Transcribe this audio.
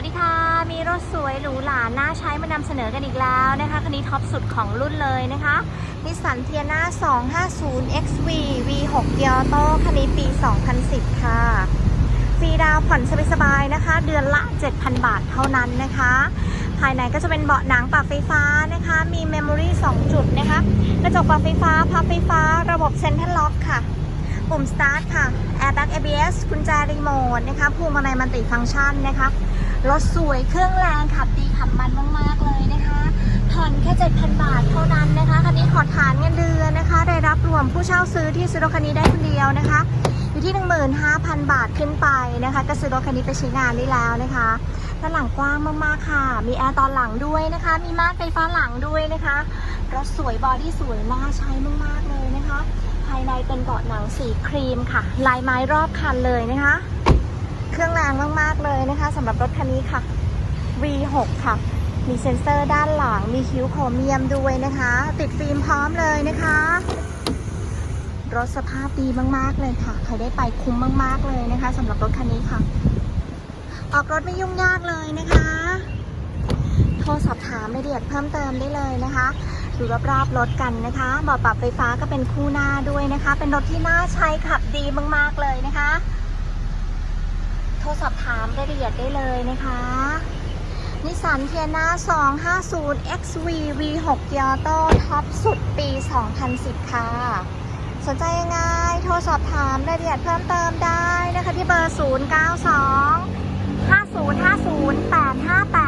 วัสดีค่ะ มีรถสวยหรูหราน่าใช้มานำเสนอกันอีกแล้วนะคะคันนี้ท็อปสุดของรุ่นเลยนะคะนิสสันเทียนา250 XV V6 เกียร์โต้คันนี้ปี 2010 ค่ะ ฟรีดาวผ่อนสบายๆนะคะ เดือนละ 7,000 บาทเท่านั้นนะคะ ภายในก็จะเป็นเบาะหนังปรับไฟฟ้านะคะ มีเมมโมรี่2จุดนะคะ กระจกปรับไฟฟ้า พับไฟฟ้า ระบบเซ็นทรัลล็อกค่ะปุ่ม start ค่ะ airbag ABS กุญแจรีโมทนะคะพวงมาลัยมันติฟังก์ชันนะคะ รถสวยเครื่องแรงขับดีขับมันมากๆเลยนะคะผ่อนแค่7,000 บาทเท่านั้นนะคะคันนี้ขอฐานเงินเดือนนะคะ ได้รับรวมผู้เช่าซื้อที่ซื้อรถคันนี้ได้คนเดียวนะคะ อยู่ที่ 15,000 บาทขึ้นไปนะคะ ก็ซื้อรถคันนี้ไปใช้งานได้แล้วนะคะด้านหลังกว้างมากๆค่ะ มีแอร์ตอนหลังด้วยนะคะ มีม่านไฟฟ้าหลังด้วยนะคะรถสวยบอดี้สวยน่าใช้มากๆเลยนะคะ ภายในเป็นเบาะหนังสีครีมค่ะ ลายไม้รอบคันเลยนะคะ เครื่องแรงมาก ๆ เลยนะคะสำหรับรถคันนี้ค่ะ V6 ค่ะ มีเซ็นเซอร์ด้านหลัง มีคิ้วโครเมียมด้วยนะคะ ติดฟิล์มพร้อมเลยนะคะ รถสภาพดีมาก ๆ เลยค่ะ ใครได้ไปคุ้มมาก ๆ เลยนะคะสำหรับรถคันนี้ค่ะ ออกรถไม่ยุ่งยากเลยนะคะ โทรสอบถามรายละเอียดเพิ่มเติมได้เลยนะคะดูรอบๆรถกันนะคะเบาะปรับไฟฟ้าก็เป็นคู่หน้าด้วยนะคะ เป็นรถที่น่าใช้ขับดีมาก ๆ เลยนะคะ รสอบถามรายละเอียดได้เลยนะคะนิสสันเทียนา250 XV V6 เกียร์โต้ท็อปสุดปี 2010 ค่ะ สนใจยังไง โทรสอบถามรายละเอียดเพิ่มเติมได้นะคะที่เบอร์ 092 5050 858